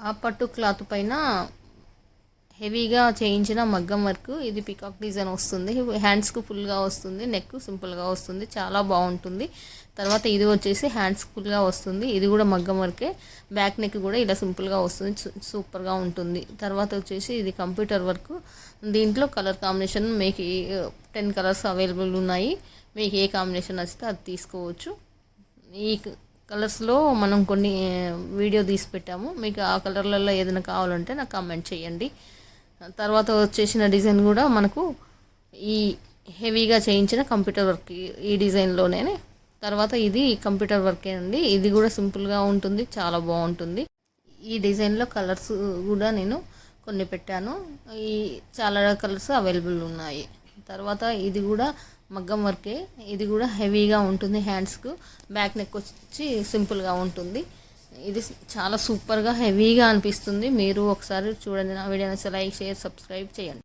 ఆ పట్టు క్లాత్ పైన హెవీగా చేయించిన మగ్గం వర్క్. ఇది పికాక్ డిజైన్ వస్తుంది. హ్యాండ్స్కు ఫుల్గా వస్తుంది. నెక్ సింపుల్గా వస్తుంది. చాలా బాగుంటుంది. తర్వాత ఇది వచ్చేసి హ్యాండ్స్ ఫుల్గా వస్తుంది. ఇది కూడా మగ్గం వర్కే. బ్యాక్ నెక్ కూడా ఇలా సింపుల్గా వస్తుంది. సూ- సూపర్గా ఉంటుంది. తర్వాత వచ్చేసి ఇది కంప్యూటర్ వర్క్ దీంట్లో కలర్ కాంబినేషన్ మీకు టెన్ కలర్స్ అవైలబుల్ ఉన్నాయి. మీకు ఏ కాంబినేషన్ నచ్చితే అది తీసుకోవచ్చు. ఈ కలర్స్లో మనం కొన్ని వీడియో తీసి పెట్టాము. మీకు ఆ కలర్లలో ఏదైనా కావాలంటే నాకు కామెంట్ చేయండి. తర్వాత వచ్చేసిన డిజైన్ కూడా మనకు ఈ హెవీగా చేయించిన కంప్యూటర్ వర్క్ ఈ- డిజైన్లోనే తర్వాత ఇది కంప్యూటర్ వర్కే అండి. ఇది కూడా సింపుల్గా ఉంటుంది చాలా బాగుంటుంది. ఈ డిజైన్లో కలర్స్ కూడా నేను కొన్ని పెట్టాను. ఈ చాలా కలర్స్ అవైలబుల్ ఉన్నాయి. తర్వాత ఇది కూడా మగ్గం వర్కే. ఇది కూడా హెవీగా ఉంటుంది హ్యాండ్స్కు బ్యాక్ నెక్ వచ్చి సింపుల్గా ఉంటుంది. ఇది చాలా సూపర్గా హెవీగా అనిపిస్తుంది. మీరు ఒకసారి చూడండి నా వీడియో లైక్ షేర్ సబ్స్క్రైబ్ చేయండి.